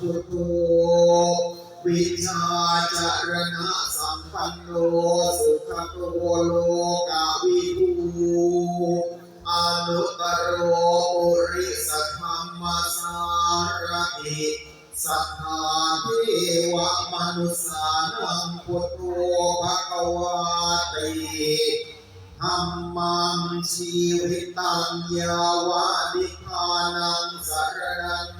พุทโธวิชาจารณะสัมปันโนสุขโตโลกาวิทูอนุตโรปุริสธรรมสารติสัทธาเทวมนุสานังพุทโธภควาติธรรมังชีวิตังยาวะนิพานังสามิสวาคาโตภะคะวะตาธัมโมสันทิติโกอาคาลิโกเอหิปัสสิโกโอปะนะยิโกปัจจตัง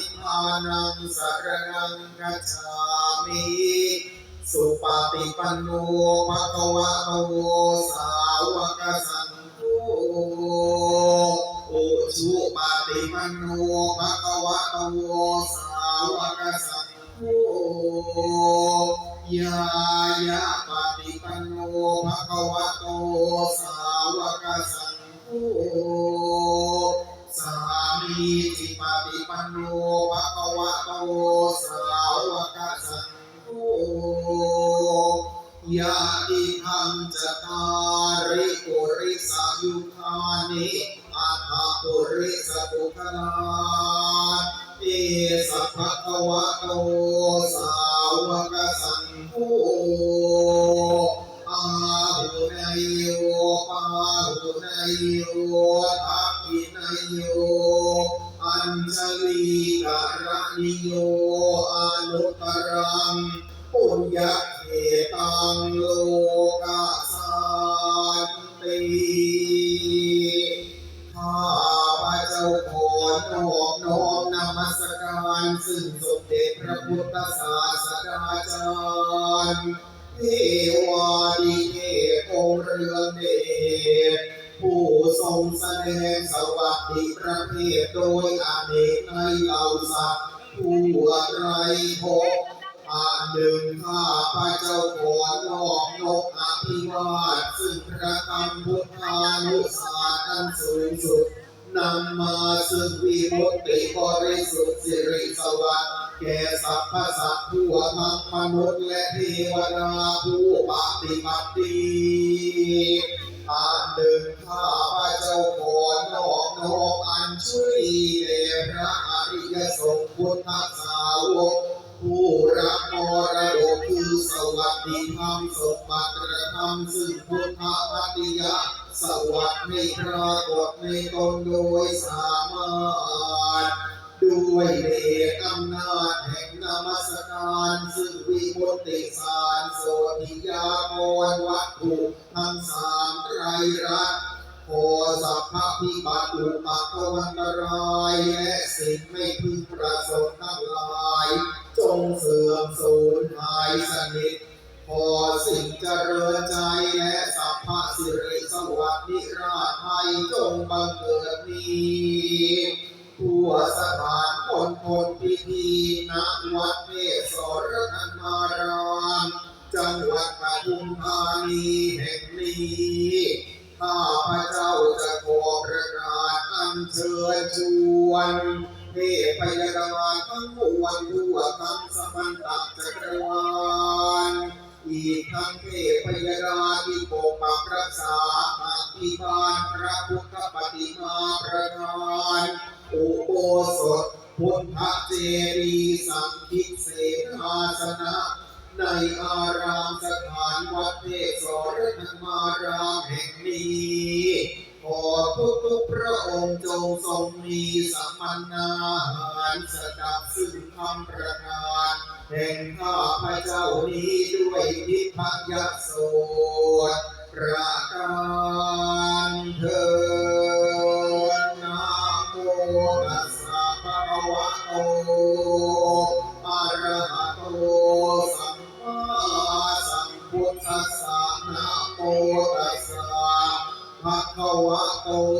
นิพพานังสรณังกัจฉามิสุปฏิปันโนภะคะวะโตสาวกสังโฆอุชุปฏิปันโนภะคะวะโตสาวกสังโฆยายะปฏิปันโนภะคะวะโตสาวกสังโฆสามี โนภะคะวะโตสาวกสังโฆยะติทังจตาริปุริสายุคานิอัตถปุริสปุคลาเอสัพพะคะวะโตสาวกสังโฆ อัญชลีกะระนิโยอนุตรังปุญญเขตังโลกาสันติข้าพระเจ้าขอนอบน้อมนมัสการซึ่งสมเด็จพระพุทธศาสนาจารย์เทวาดีเทพองเรืองเดช ผู้ทรงแสดงสวัสดิประเภทโดยอาเนกในเหล่าสัตว์ผู้ไรพบอาหนึ่งข้าพระเจ้าขอนอบนกอภิวาทซึ่งพระธรรมพุทธานุสาสอันสูงสุดนำมาซึ่งวิมุตติบริสุทธิ์สิริสวัสดิ์แก่สรรพสัตว์ทั่วทั้งมนุษย์และเทวดาผู้ปฏิบัติดี อาหนึ่งข้าพระเจ้าขอนอบน้อมอัญชุลีแด่พระอริยสงฆ์พุทธสาวกผู้รับมรดกคือสวัสดิธรรมสมบัติกระทำซึ่งพุทธปัตติยาสวัสดิปรากฏในตนโดยสามารถ ด้วยเดชอำนาจแห่งนามสการซึ่งวิมุตติสารโสติยากรวัตถุทั้งสามไตรรัตน์ขอสัพพะพิบัติอุปกวันตรายและสิ่งไม่พึงประสงค์ทั้งหลาย จงเสื่อมสูญหายสนิทขอสิ่งเจริญใจและสัพพะสิริสวัสดิราชไทยจงบังเกิดนี้ สถานมณฑลพิธีณวัดเทศสรนันมารามจังหวัดปทุมธานีแห่งนี้ข้าพระเจ้าจะขอประกาศอัญเชิญชวนเทพยดาทั้งมวลทั่วทั้งสมันตจักรวาลอีกทั้งเทพยดาที่ปกปักรักษาอภิบาลพระพุทธปฏิมาประธาน สถพุทธเจดีสังคิเสนาสนะ ในอารามสถานวัดเทศรธรรมารามแห่งนี้ขอทุกทุกๆพระองค์จงทรงมีสัมมนาหารสดับซึ่งคำประกาศแห่งข้าพระเจ้านี้ด้วยทิพยโสดประ Oh.